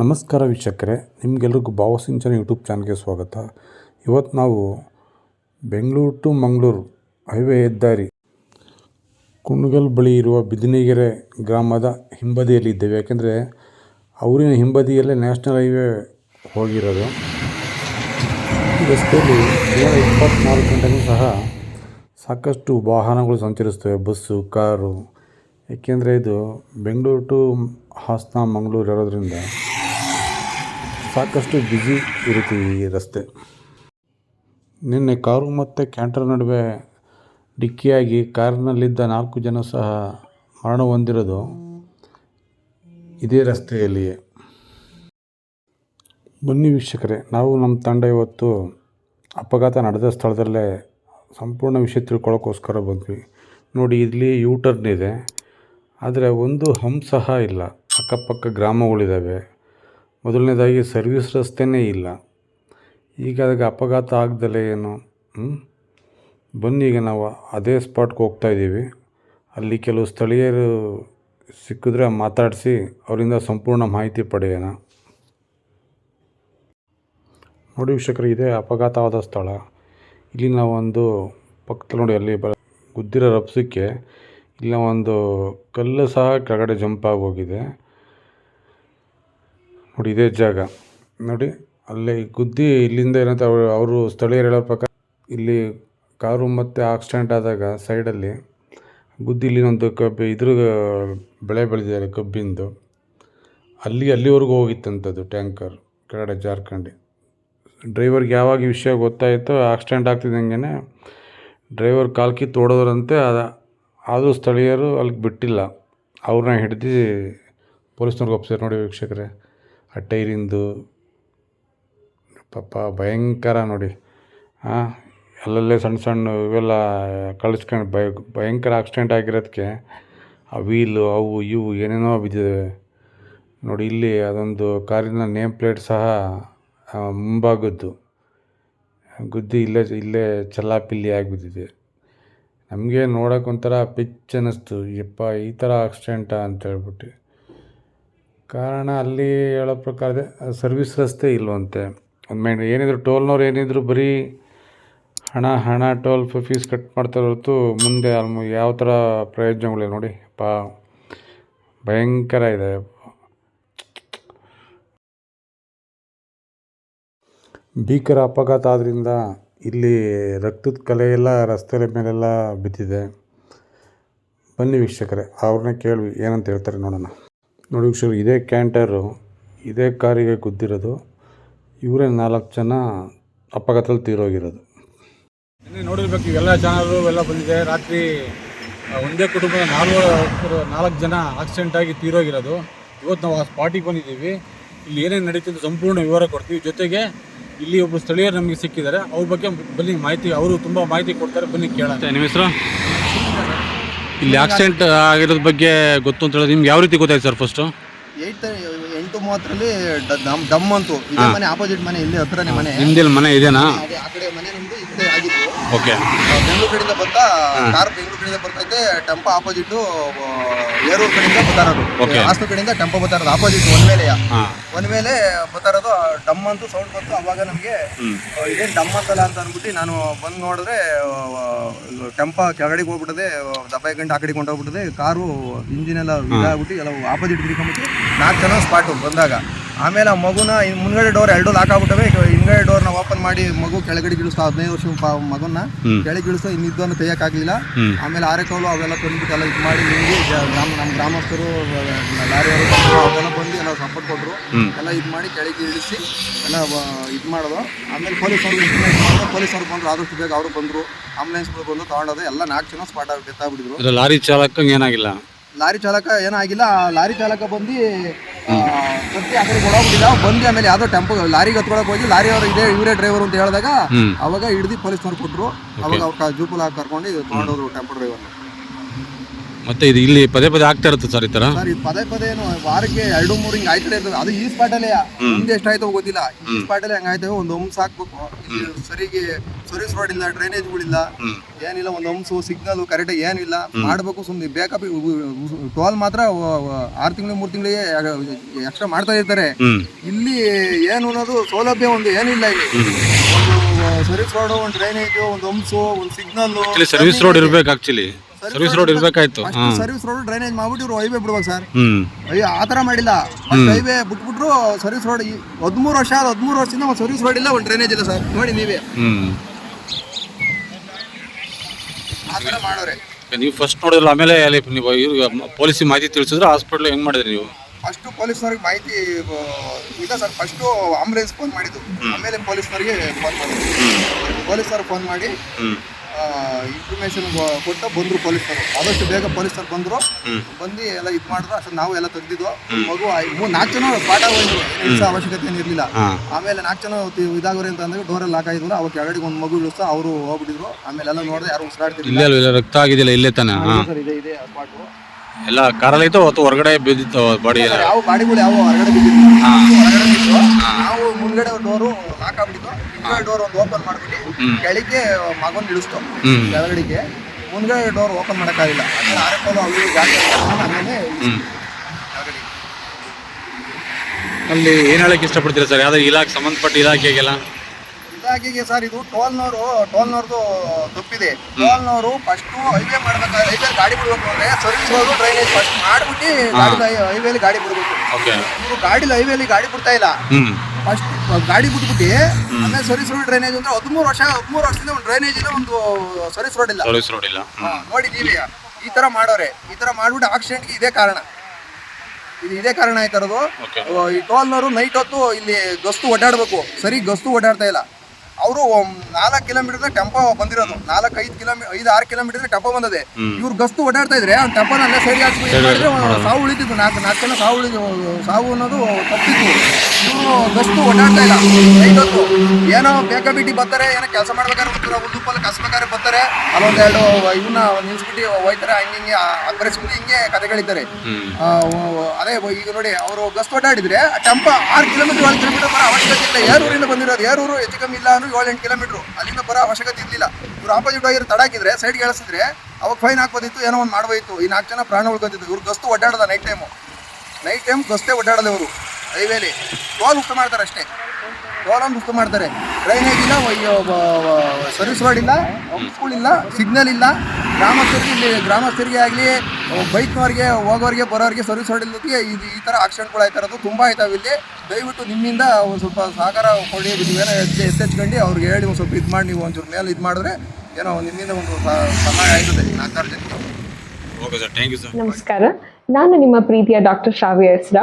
ನಮಸ್ಕಾರ ವೀಕ್ಷಕರೇ, ನಿಮಗೆಲ್ರಿಗೂ ಭಾವಸಿಂಚನ ಯೂಟ್ಯೂಬ್ ಚಾನಲ್ಗೆ ಸ್ವಾಗತ. ಇವತ್ತು ನಾವು ಬೆಂಗಳೂರು ಟು ಮಂಗಳೂರು ಹೈವೇ ಹೆದ್ದಾರಿ ಕುಣಗಲ್ ಬಳಿ ಇರುವ ಬಿದಿನಿಗೆರೆ ಗ್ರಾಮದ ಹಿಂಬದಿಯಲ್ಲಿ ಇದ್ದೇವೆ. ಯಾಕೆಂದರೆ ಅವರಿನ ಹಿಂಬದಿಯಲ್ಲೇ ನ್ಯಾಷನಲ್ ಹೈವೇ ಹೋಗಿರೋದು. ರಸ್ತೆಯಲ್ಲಿ ಜೂನ್ ಇಪ್ಪತ್ತ್ನಾಲ್ಕು ಗಂಟೆಗೂ ಸಹ ಸಾಕಷ್ಟು ವಾಹನಗಳು ಸಂಚರಿಸ್ತವೆ. Bus, car. ಏಕೆಂದರೆ ಇದು ಬೆಂಗಳೂರು ಟು ಹಾಸನ, ಮಂಗಳೂರು ಇರೋದ್ರಿಂದ ಸಾಕಷ್ಟು ಬ್ಯುಸಿ ಇರುತ್ತೆ ಈ ರಸ್ತೆ. ನಿನ್ನೆ ಕಾರು ಮತ್ತು ಕ್ಯಾಂಟರ್ ನಡುವೆ ಡಿಕ್ಕಿಯಾಗಿ ಕಾರಿನಲ್ಲಿದ್ದ ನಾಲ್ಕು ಜನ ಸಹ ಮರಣ ಹೊಂದಿರೋದು ಇದೇ ರಸ್ತೆಯಲ್ಲಿಯೇ. ಬನ್ನಿ ವೀಕ್ಷಕರೇ, ನಾವು ನಮ್ಮ ತಂಡ ಇವತ್ತು ಅಪಘಾತ ನಡೆದ ಸ್ಥಳದಲ್ಲೇ ಸಂಪೂರ್ಣ ವಿಷಯ ತಿಳ್ಕೊಳ್ಳೋಕ್ಕೋಸ್ಕರ ಬಂದ್ವಿ. ನೋಡಿ, ಇಲ್ಲಿ ಯೂ ಟರ್ನ್ ಇದೆ. ಆದರೆ ಒಂದು ಹಂಪ್ ಸಹ ಇಲ್ಲ. ಅಕ್ಕಪಕ್ಕ ಗ್ರಾಮಗಳಿದ್ದಾವೆ. ಮೊದಲನೇದಾಗಿ ಸರ್ವಿಸ್ ರಸ್ತೆನೇ ಇಲ್ಲ. ಈಗ ಅದಕ್ಕೆ ಅಪಘಾತ ಆಗ್ದಲೇ ಏನು? ಬನ್ನಿ ಈಗ ನಾವು ಅದೇ ಸ್ಪಾಟ್ಗೆ ಹೋಗ್ತಾ ಇದ್ದೀವಿ. ಅಲ್ಲಿ ಕೆಲವು ಸ್ಥಳೀಯರು ಸಿಕ್ಕಿದ್ರೆ ಮಾತಾಡಿಸಿ ಅವರಿಂದ ಸಂಪೂರ್ಣ ಮಾಹಿತಿ ಪಡೆಯೋಣ. ನೋಡಿ ವೀಕ್ಷಕರು, ಇದೇ ಅಪಘಾತವಾದ ಸ್ಥಳ. ಇಲ್ಲಿ ನಾವೊಂದು ಪಕ್ಕದಲ್ಲಿ ನೋಡಿ, ಅಲ್ಲಿ ಬ ಗುದ್ದಿರೋ ರಭಸಕ್ಕೆ ಇಲ್ಲ ಒಂದು ಕಲ್ಲು ಸಹ ಕೆಳಗಡೆ ಜಂಪ್ ಆಗಿ ಹೋಗಿದೆ. ನೋಡಿ ಇದೇ ಜಾಗ. ನೋಡಿ, ಅಲ್ಲಿ ಗುದ್ದಿ ಇಲ್ಲಿಂದ ಏನಂತ ಅವರು ಅವರು ಸ್ಥಳೀಯರು ಹೇಳೋ ಪ್ರಕಾರ ಇಲ್ಲಿ ಕಾರು ಮತ್ತು ಆಕ್ಸಿಡೆಂಟ್ ಆದಾಗ ಸೈಡಲ್ಲಿ ಗುದ್ದಿ ಇಲ್ಲಿನೊಂದು ಕಬ್ಬು ಇದ್ರ ಬೆಳೆ ಬೆಳೆದಿದ್ದಾರೆ ಕಬ್ಬಿಂದು. ಅಲ್ಲಿ ಅಲ್ಲಿವರೆಗೂ ಹೋಗಿತ್ತಂಥದ್ದು ಟ್ಯಾಂಕರ್ ಕೆಳಗಡೆ ಜಾರ್ಖಂಡಿ. ಡ್ರೈವರ್ಗೆ ಯಾವಾಗ ವಿಷಯ ಗೊತ್ತಾಯಿತೋ ಆಕ್ಸಿಡೆಂಟ್ ಆಗ್ತಿದ್ದಂಗೆ ಡ್ರೈವರ್ ಕಾಲು ಕಿತ್ತು ಅದ ಆದರೂ ಸ್ಥಳೀಯರು ಅಲ್ಲಿಗೆ ಬಿಟ್ಟಿಲ್ಲ. ಅವ್ರನ್ನ ಹಿಡ್ದು ಪೊಲೀಸ್ನವ್ರಿಗೆ ಒಪ್ಸಿದ್ರು ನೋಡಿ ವೀಕ್ಷಕರೇ ಆ ಟೈರಿಂದು, ಪಾಪ ಭಯಂಕರ ನೋಡಿ. ಹಾಂ ಅಲ್ಲಲ್ಲೇ ಸಣ್ಣ ಸಣ್ಣ ಇವೆಲ್ಲ ಕಳಿಸ್ಕೊಂಡು ಭಯ, ಭಯಂಕರ ಆಕ್ಸಿಡೆಂಟ್ ಆಗಿರೋದಕ್ಕೆ ಆ ವೀಲು ಅವು ಇವು ಏನೇನೋ ಬಿದ್ದಿದ್ದಾವೆ ನೋಡಿ ಇಲ್ಲಿ ಅದೊಂದು ಕಾರಿನ ನೇಮ್ ಪ್ಲೇಟ್ ಸಹ ಮುಂಭಾಗದ್ದು. ಗುದ್ದಿ ಇಲ್ಲೇ ಇಲ್ಲೇ ಚಲ್ಲಾಪಿಲ್ಲಿ ಆಗಿಬಿದ್ದಿದೆ ನಮಗೆ ನೋಡೋಕೆ ಪಿಚ್ ಅನ್ನಿಸ್ತು. ಯಪ್ಪ, ಈ ಥರ ಆಕ್ಸಿಡೆಂಟಾ ಅಂತ ಹೇಳ್ಬಿಟ್ಟು. ಕಾರಣ ಅಲ್ಲಿ ಹೇಳೋ ಪ್ರಕಾರ ಸರ್ವಿಸ್ ರಸ್ತೆ ಇಲ್ವಂತೆ. ಒಂದು ಮೇ ಏನಿದ್ರು ಟೋಲ್ನವ್ರು ಏನಿದ್ರು ಬರೀ ಹಣ ಹಣ, ಟೋಲ್ ಫೀಸ್ ಕಟ್ ಮಾಡ್ತಾರೆ ಹೊರತು ಮುಂದೆ ಯಾವ ಥರ ಪ್ರಯೋಜನಗಳಿವೆ ನೋಡಿ. ಪಾ, ಭಯಂಕರ ಇದೆ. ಭೀಕರ ಅಪಘಾತ ಆದ್ದರಿಂದ ಇಲ್ಲಿ ರಕ್ತದ ಕಲೆ ಎಲ್ಲ ರಸ್ತೆಗಳ ಮೇಲೆಲ್ಲ ಬಿದ್ದಿದೆ. ಬನ್ನಿ ವೀಕ್ಷಕರೇ, ಅವ್ರನ್ನ ಕೇಳಿ ಏನಂತ ಹೇಳ್ತಾರೆ ನೋಡೋಣ. ನೋಡಿ ವೀಕ್ಷಕರು ಇದೇ ಕ್ಯಾಂಟರು ಇದೇ ಕಾರಿಗೆ ಗುದ್ದಿರೋದು. ಇವರೇ ನಾಲ್ಕು ಜನ ಅಪಘಾತದಲ್ಲಿ ತೀರೋಗಿರೋದು. ನಿನ್ನೆ ನೋಡಿರ್ಬೇಕು ಇವೆಲ್ಲ ಜನರು ಎಲ್ಲ ಬಂದಿದೆ. ರಾತ್ರಿ ಒಂದೇ ಕುಟುಂಬದ ನಾಲ್ವರು ನಾಲ್ಕು ಜನ ಆಕ್ಸಿಡೆಂಟ್ ಆಗಿ ತೀರೋಗಿರೋದು. ಇವತ್ತು ನಾವು ಆ ಸ್ಪಾಟಿಗೆ ಬಂದಿದ್ದೀವಿ. ಇಲ್ಲಿ ಏನೇನು ನಡೀತಿದ್ದು ಸಂಪೂರ್ಣ ವಿವರ ಕೊಡ್ತೀವಿ. ಜೊತೆಗೆ ಇಲ್ಲಿ ಒಬ್ಬರು ಸ್ಥಳೀಯರು ನಮಗೆ ಸಿಕ್ಕಿದ್ದಾರೆ. ಅವ್ರ ಬಗ್ಗೆ ಬನ್ನಿ ಮಾಹಿತಿ ಅವರು ತುಂಬ ಮಾಹಿತಿ ಕೊಡ್ತಾರೆ. ಬನ್ನಿ ಕೇಳುತ್ತೆ ನಿಮ್ಮ ಹೆಸರು? ಇಲ್ಲಿ ಆಕ್ಸಿಡೆಂಟ್ ಆಗಿರೋದ್ ಬಗ್ಗೆ ಗೊತ್ತು ಅಂತ ಹೇಳೋದು ನಿಮ್ಗೆ ಯಾವ ರೀತಿ ಗೊತ್ತಾಯ್ತು ಸರ್ ಫಸ್ಟು ಏಯ್ಟ್ ಎಂಟು ಮೂವತ್ತರಲ್ಲಿ ಡಮ್ ಡಮ್ ಅಂತು. ಇದೇ ಮನೆ ಆಪೋಸಿಟ್ ಮನೆ ಇಲ್ಲಿ ಹತ್ರನೇ ಮನೆ. ನಿಮ್ದಿಲ್ಲಿ ಮನೆ ಇದೆನಾ? ಅದೇ ಆ ಕಡೆ ಮನೆ ನಮ್ದು ಇಲ್ಲೇ ಆಗಿತ್ತು ಓಕೆ. ಬೆಂಗಳೂರು ಕಡೆಯಿಂದ ಬರ್ತಾ ಕಾರ್ ಬೆಂಗಳೂರು ಕಡೆಯಿಂದ ಬರ್ತೈತೆ ಟೆಂಪೋ ಆಪೋಸಿಟ್ ಏರೂರು ಕಡೆಯಿಂದ ಬರ್ತಾ ಇರೋದು Okay. ಕಡೆಯಿಂದ ಟೆಂಪೋ ಬರ್ತಾ ಇರೋದು ಆಪೋಸಿಟ್ ಒಂದ್ ಮೇಲೆ. ಹಾಂ. ಒಂದ್ ಮೇಲೆ ಬರ್ತಾ ಇರೋದು ಡಮ್ ಅಂತೂ ಸೌಂಡ್ ಬಂತು ಅವಾಗ ನಮ್ಗೆ ಇದೇನ್ ಡಮ್ ಅಂತಲ್ಲ ಅಂತ ಅನ್ಬಿಟ್ಟು ನಾನು ಬಂದ್ ನೋಡಿದ್ರೆ ಟೆಂಪೋ ಕೆಳಗಡೆಗೆ ಹೋಗ್ಬಿಟ್ಟದೆ ದಬ್ಬ ಗಂಟೆ ಆಕಡೆ ಕಡೆಗೆ ಹೊಂಟೋಗ್ಬಿಟ್ಟದೆ ಕಾರು ಇಂಜಿನ್ ಎಲ್ಲ ಇದಾಗ್ಬಿಟ್ಟು ಎಲ್ಲ ಆಪೋಸಿಟ್ ಹಿಡ್ಕೊಂಬಿಟ್ಟು ನಾಲ್ಕು ಜನ ಸ್ಪಾಟ್ ಬಂದಾಗ. ಆಮೇಲೆ ಆ ಮಗುನ ಇನ್ ಮುಂದ್ಗಡೆ ಡೋರ್ ಎರಡು ಲಾಕ್ ಆಗ್ಬಿಟ್ಟವೆ ಈಗ ಡೋರ್ನ ಓಪನ್ ಮಾಡಿ ಮಗು ಕೆಳಗಡೆ ಗಿಳಿಸ್ತಾ ಹದಿನೈದು ವರ್ಷ ಮಗುನ ಕೆಳಗೆ ಗಿಳಿಸ್ತಾ ಇನ್ನಿದ್ದನ್ನು ತೆಗಿಯೋಕ್ಕಾಗಲಿಲ್ಲ ಆಮೇಲೆ ಆರೆಕಲ್ಲು ಅವೆಲ್ಲ ತಂದ್ಬಿಟ್ಟು ಎಲ್ಲ ಇದು ಮಾಡಿ ನಿಮಗೆ ನಮ್ಮ ನಮ್ಮ ಗ್ರಾಮಸ್ಥರು ಲಾರಿಯವರು ಅವೆಲ್ಲ ಬಂದು ಎಲ್ಲ ಸಪೋರ್ಟ್ ಕೊಟ್ಟರು ಎಲ್ಲ ಇದು ಮಾಡಿ ಕೆಳಗೆ ಇಳಿಸಿ ಎಲ್ಲ ಇದು ಮಾಡೋದು. ಆಮೇಲೆ ಪೊಲೀಸರು ಇನ್ಫಾರ್ಮೇಷನ್ ಪೊಲೀಸ್ ಬಂದರು ಆದಷ್ಟು ಬೇಗ ಅವರು ಬಂದರು. ಆಂಬುಲೆನ್ಸ್ಗಳು ಬಂದು ತಗೊಂಡೋದು ಎಲ್ಲ ನಾಲ್ಕು ಜನ ಸ್ಪಾಟ್ ಆಗಿ ಡೆತ್ತಾಗ್ಬಿಟ್ಟಿದ್ರು ಇದು ಲಾರಿ ಚಾಲಕ ಏನಾಗಿಲ್ಲ. ಲಾರಿ ಚಾಲಕ ಏನಾಗಿಲ್ಲ ಆ ಲಾರಿ ಚಾಲಕ ಬಂದು ಆ, ಕತ್ತಿ ಆ ಕಡೆ ಕೊಡೋಗ್ಬಿಟ್ಟಿಲ್ಲ ಬಂದು ಆಮೇಲೆ ಯಾವ್ದೋ ಟೆಂಪೋ ಲಾರಿಗೆ ಹತ್ಕೊಳಕ್ ಹೋಗಿ ಲಾರಿ ಅವ್ರ ಇದೇ ಇವರೇ ಡ್ರೈವರ್ ಅಂತ ಹೇಳಿದಾಗ ಅವಾಗ ಹಿಡ್ದು ಪೊಲೀಸ್ನವ್ರು ಕೊಟ್ಟರು ಅವಾಗ ಅವ್ರ ಜೂಪಲ್ ಹಾಕಿ ಕರ್ಕೊಂಡು ಇದು ತಗೊಂಡೋದ್ರು ಟೆಂಪೋ ಡ್ರೈವರ್. ಮತ್ತೆ ಇದು ಇಲ್ಲಿ ಪದೇ ಪದೇ ಆಗ್ತಾ ಇರುತ್ತೆ ಸರ್ ಈ ತರ ಸರ್ ಇದು ಪದೇ ಪದೇ ಏನು ವಾರಕ್ಕೆ ಎರಡು ಮೂರು ಹಿಂಗೆ ಆಯ್ತಾ ಇರ್ತದೆ. ಅದು ಈ ಸ್ಪಾಟಲ್ಲೇ ಮುಂದೆ ಎಷ್ಟಾಯ್ತೋ ಗೊತ್ತಿಲ್ಲ. ಈ ಸ್ಪಾಟಲ್ಲೇ ಹಂಗಾಯ್ತವೆ ಒಂದು ಹುಂಸ್ ಹಾಕ್ಬೇಕು ಸರಿಗೆ ಸರ್ವಿಸ್ ಮಾಡಿಲ್ಲ ಇಲ್ಲ ಡ್ರೈನೇಜ್ಗಳಿಲ್ಲ ಏನಿಲ್ಲ ಒಂದು ಹಂಸು ಸಿಗ್ನಲ್ ಕರೆಕ್ಟ್ ಏನಿಲ್ಲ ಮಾಡಬೇಕು ಸುಮ್ಮನೆ ಬೇಕಪ್ ಟೋಲ್ ಮಾತ್ರ ಆರು ತಿಂಗಳು ಮೂರು ತಿಂಗಳಿಗೆ ಎಕ್ಸ್ಟ್ರಾ ಮಾಡ್ತಾ ಇರ್ತಾರೆ. ಇಲ್ಲಿ ಏನು ಅನ್ನೋದು ಸೌಲಭ್ಯ ಒಂದು ಏನಿಲ್ಲ ಇಲ್ಲಿ. ಸರ್ವಿಸ್ ರೋಡ್ ಒಂದು ಡ್ರೈನೇಜ್ ಒಂದು ಹಂಸು ಒಂದು ಸಿಗ್ನಲ್ ಸರ್ವಿಸ್ ರೋಡ್ ಇರ್ಬೇಕು ಆಕ್ಚುಲಿ ಸರ್ವಿಸ್ ರೋಡ್ ಇರ್ಬೇಕಾಯ್ತು. ಸರ್ವಿಸ್ ರೋಡ್ ಡ್ರೈನೇಜ್ ಮಾಡ್ಬಿಟ್ಟು ಇವ್ರು ಹೈವೇ ಬಿಡ್ಬೇಕು ಸರ್ ಅಯ್ಯೋ ಆ ತರ ಮಾಡಿಲ್ಲ. ಹೈವೇ ಬಿಟ್ಬಿಟ್ರು ಸರ್ವಿಸ್ ರೋಡ್ ಹದಿಮೂರು ವರ್ಷ ಹದಿಮೂರು ವರ್ಷದಿಂದ ಒಂದು ಸರ್ವಿಸ್ ರೋಡ್ ಇಲ್ಲ ಒಂದು ಡ್ರೈನೇಜ್ ಇಲ್ಲ ಸರ್ ನೋಡಿ ನೀವೇ. ಮಾಡೋರೆ. ನೀವು ಫಸ್ಟ್ ನೋಡಿದ್ರಲ್ಲ ಆಮೇಲೆ ಅಲ್ಲಿ ನೀವು ಇವ್ರಿಗೆ ಪೊಲೀಸಿಗೆ ಮಾಹಿತಿ ತಿಳಿಸಿದ್ರೆ ಹಾಸ್ಪಿಟ್ಲ್ ಹೆಂಗ್ ಮಾಡಿದ್ರಿ ನೀವು? ಫಸ್ಟ್ ಪೊಲೀಸ್ನವ್ರಿಗೆ ಮಾಹಿತಿ ಇಲ್ಲ ಸರ್ ಫಸ್ಟು ಆಂಬುಲೆನ್ಸ್ ಫೋನ್ ಮಾಡಿದ್ದು. ಆಮೇಲೆ ಪೊಲೀಸ್ನವ್ರಿಗೆ ಫೋನ್ ಮಾಡಿದ್ದು. ಪೊಲೀಸರು ಫೋನ್ ಮಾಡಿ ಇನ್ಫಾರ್ಮೇಶನ್ ಕೊಟ್ಟು ಬಂದರು ಪೊಲೀಸರು ಆದಷ್ಟು ಬೇಗ ಪೊಲೀಸರು ಬಂದರು. ಬಂದು ಎಲ್ಲ ಇದು ಮಾಡಿದ್ರು. ಅಷ್ಟು ನಾವು ಎಲ್ಲ ತೆಗ್ದಿದ್ವು. ಮಗು ಮೂರ್ ನಾಲ್ಕು ಜನ ಪಾಠ ಹೋಯ್ತು ಅವಶ್ಯಕತೆ ಏನಿರಲಿಲ್ಲ ಆಮೇಲೆ ನಾಲ್ಕು ಜನ ಇದಾಗೋರಿ ಅಂತ ಅಂದ್ರೆ ಡೋರಲ್ಲಿ ಲಾಕ್ ಆಗಿದ್ವಲ್ಲ ಅವಕ್ಕೆ ಕೆಳಗಡೆ ಒಂದು ಮಗು ಇಳಿಸ್ತಾ. ಅವರು ಹೋಗ್ಬಿಟ್ಟಿದ್ರು. ಆಮೇಲೆ ಎಲ್ಲ ನೋಡಿದ್ರೆ ಯಾರು ಉಸಿರಾಡ್ತಿರ್ಲಿಲ್ಲ. ರಕ್ತ ಆಗಿದಿಲ್ಲ ಇಲ್ಲೇ ತಾನೆ? ಸರ್ ಇದೆ ಇದೆ ಸ್ಪಾಟು ಎಲ್ಲ ಕಾರಲ್ಲಿ ಇತ್ತು ಅಥವಾ ಹೊರಗಡೆ ಬಿದ್ದಿತ್ತು ಬಾಡಿ ಯಾವ ಗಾಡಿಗಳು ಯಾವ ಹೊರಗಡೆ ಬಿದ್ದಿತ್ತು ಹೊರಗಡೆ ಬಿದ್ದು ನಾವು ಮುಂದ್ಗಡೆ ಡೋರು ಲಾಕ್ ಆಗ್ಬಿಟ್ಟಿತ್ತು. ಮುಂದ್ಗಡೆ ಡೋರ್ ಒಂದು ಓಪನ್ ಮಾಡ್ಬಿಟ್ಟು ಕೆಳಗೆ ಮಗನ್ ಇಳಿಸ್ತು. ಕೆಳಗಡೆಗೆ ಮುಂದ್ಗಡೆ ಡೋರ್ ಓಪನ್ ಮಾಡೋಕ್ಕಾಗಿಲ್ಲ. ಅವ್ರಿಗೆ ಗಾಡಿ ಹಾಕ್ಕೊಂಡು ಆಮೇಲೆ ಅಲ್ಲಿ ಏನ್ ಹೇಳಕ್ ಇಷ್ಟಪಡ್ತೀರಾ ಸರ್? ಯಾವ್ದಾದ್ರು ಇಲಾಖೆ ಸಂಬಂಧಪಟ್ಟ ಇಲಾಖೆಗೆಲ್ಲ? ಇಲಾಖೆಗೆ ಸರ್ ಇದು ಟೋಲ್ನವರು ಟೋಲ್ನವ್ರದ್ದು ತಪ್ಪಿದೆ. ಟೋಲ್ನವರು ಫಸ್ಟು ಹೈವೇ ಮಾಡ್ಬೇಕಾದ್ರೆ ಹೈವೇ ಗಾಡಿ ಬಿಡ್ಬೇಕು ಅಂದ್ರೆ ಸರ್ವಿಸ್ ರೋಡು ಡ್ರೈನೇಜ್ ಫಸ್ಟ್ ಮಾಡ್ಬಿಟ್ಟು ಗಾಡಿ ಹೈವೇಲಿ ಗಾಡಿ ಬಿಡ್ಬೇಕು. ಇವರು ಗಾಡಿ ಹೈವೇಲಿ ಗಾಡಿ ಬಿಡ್ತಾ ಇಲ್ಲ. ಫಸ್ಟ್ ಗಾಡಿ ಬಿಟ್ಬಿಟ್ಟು ಆಮೇಲೆ ಸರ್ವಿಸ್ ರೋಡ್ ಡ್ರೈನೇಜ್ ಅಂದ್ರೆ ಹದಿಮೂರು ವರ್ಷ ಹದಿಮೂರು ವರ್ಷದಿಂದ ಒಂದು ಡ್ರೈನೇಜ್ ಇಲ್ಲ ಒಂದು ಸರ್ವಿಸ್ ರೋಡ್ ಇಲ್ಲ. ಸರ್ವಿಸ್ ರೋಡ್ ಇಲ್ಲ. ಹಾ, ನೋಡಿ ನೀವೇ ಈ ತರ ಮಾಡೋರೆ. ಈ ತರ ಮಾಡ್ಬಿಟ್ಟು ಆಕ್ಸಿಡೆಂಟ್ಗೆ ಇದೇ ಕಾರಣ. ಇದು ಇದೇ ಕಾರಣ ಆಯ್ತಾರದು ಓಕೆ ಈ ಟೋಲ್ನವರು ನೈಟ್ ಹೊತ್ತು ಇಲ್ಲಿ ಗಸ್ತು ಓಡಾಡ್ಬೇಕು ಸರಿ ಗಸ್ತು ಓಡಾಡ್ತಾ ಇಲ್ಲ. ಅವರು ನಾಲ್ಕು ಕಿಲೋಮೀಟರ್ ಟೆಂಪೋ ಬಂದಿರೋದು. ನಾಲ್ಕು ಐದು ಕಿಲೋಮೀಟರ್ ಐದು ಆರು ಕಿಲೋಮೀಟರ್ ಟೆಂಪೋ ಬಂದದೆ. ಇವ್ರು ಗಸ್ತು ಓಡಾಡ್ತಾ ಇದ್ರೆ ಅವ್ನು ಟೆಂಪೋನ ಅಲ್ಲೇ ಸರಿ ಸಾವು ಉಳಿತಿತ್ತು. ನಾಲ್ಕು ನಾಲ್ಕು ಜನ ಸಾವು ಉಳಿದು ಸಾವು ಅನ್ನೋದು ತಪ್ಪಿತ್ತು. ಇವರು ಗಸ್ತು ಓಡಾಡ್ತಾ ಇಲ್ಲ. ಐದೊತ್ತು ಏನೋ ಬೇಕಾಬಿಟ್ಟಿ ಬರ್ತಾರೆ ಏನೋ ಕೆಲಸ ಮಾಡ್ಬೇಕಾದ್ರೆ ಬರ್ತಾರೆ ಉಲ್ಲುಪ್ಪಲ್ಲಿ ಕಸ್ಬೇಕಾದ್ರೆ ಬರ್ತಾರೆ. ಅಲ್ಲೊಂದೆರಡು ಇವನ್ನ ನಿಲ್ಸ್ಬಿಟ್ಟು ಹೋಯ್ತಾರೆ ಹಂಗೆ ಹಿಂಗೆ ಅಗ್ರೆಸ್ಬಿಟ್ಟು ಹಿಂಗೆ ಕತೆಗಳಿದ್ದಾರೆ ಅದೇ ಈಗ ನೋಡಿ ಅವರು ಗಸ್ತು ಓಡಾಡಿದ್ರೆ ಟೆಂಪೋ ಟೆಂಪ ಆರು ಕಿಲೋಮೀಟರ್ ಏಳು ಕಿಲೋಮೀಟರ್ ಬರೋ ಯಾರು ಊರಿಂದ ಬಂದಿರೋದು? ಬಂದಿರೋದು ಯಾರೂರು ಹೆಚ್ಚು ಕಮ್ಮಿ ಇಲ್ಲ ಅಂದ್ರೆ ಏಳು ಎಂಟು ಕಿಲೋಮೀಟ್ರು ಅಲ್ಲಿಂದ ಬರೋ ಅವಶ್ಯಕತೆ ಇರಲಿಲ್ಲ. ಇವ್ರು ಆಪೋಸಿಟ್ ಆಗಿರೋ ತಡಾಕಿದ್ರೆ ಸೈಡ್ ಗೆಳಸಿದ್ರೆ, ಅವಾಗ ಫೈನ್ ಹಾಕ್ಬೋದಿತ್ತು ಏನೋ ಒಂದು ಮಾಡ್ಬೋದಿತ್ತು. ಈ ನಾಲ್ಕು ಜನ ಪ್ರಾಣ ಉಳ್ಕೊತಿದ್ದು ಇವ್ರು ಗಸ್ತು ಒಡ್ಡಾಡೋದ ನೈಟ್ ಟೈಮು ನೈಟ್ ಟೈಮ್ ಗಸ್ತೇ ಓಡಾಡೋದು ಇವರು. ಹೈವೇಲಿ. ಟೋಲ್ ಮುಕ್ತ ಮಾಡ್ತಾರೆ ಅಷ್ಟೇ. ಟೋಲ್ ಒಂದು ಮುಕ್ತ ಮಾಡ್ತಾರೆ ಡ್ರೈನೇಜ್ ಇಲ್ಲ ಸರ್ವಿಸ್ ರೋಡ್ ಇಲ್ಲ ಸ್ಕೂಲ್ ಇಲ್ಲ ಸಿಗ್ನಲ್ ಇಲ್ಲ. ಗ್ರಾಮಸ್ಥರಿಗೆ ಇಲ್ಲಿ ಗ್ರಾಮಸ್ಥರಿಗೆ ಆಗಲಿ ಬೈಕ್ನವ್ರಿಗೆ ಹೋಗೋರಿಗೆ ಬರೋರಿಗೆ ಸರ್ವಿಸ್ ರೋಡ್ ಇಲ್ಲದಕ್ಕೆ ಇದು ಈ ಥರ ಆಕ್ಸಿಡೆಂಟ್ಗಳು ಆಯ್ತಾ ಇರೋದು ತುಂಬ ಆಯ್ತಾವೆ ಇಲ್ಲಿ. ದಯವಿಟ್ಟು ನಿಮ್ಮಿಂದ ಒಂದು ಸ್ವಲ್ಪ ಸಹಕಾರ ಕೊಡಿ ಏನೋ ಹೆಚ್ಚು ಎತ್ತೆಚ್ಕೊಂಡು ಅವ್ರಿಗೆ ಹೇಳಿ ಒಂದು ಸ್ವಲ್ಪ ಇದು ಮಾಡಿ ನೀವು ಒಂಚೂರು ಮೇಲೆ ಇದು ಮಾಡಿದ್ರೆ ಏನೋ ನಿಮ್ಮಿಂದ ಒಂದು ಸಹಾಯ ಆಯ್ತದೆ ನಾಲ್ಕಾರು ಜನಕ್ಕೆ. ಸರ್ ಥ್ಯಾಂಕ್ ಯು ಸರ್ ನಮಸ್ಕಾರ. ನಾನು ನಿಮ್ಮ ಪ್ರೀತಿಯ ಡಾಕ್ಟರ್ ಶ್ರಾವ್ಯ ಹೆಸ್ರಾ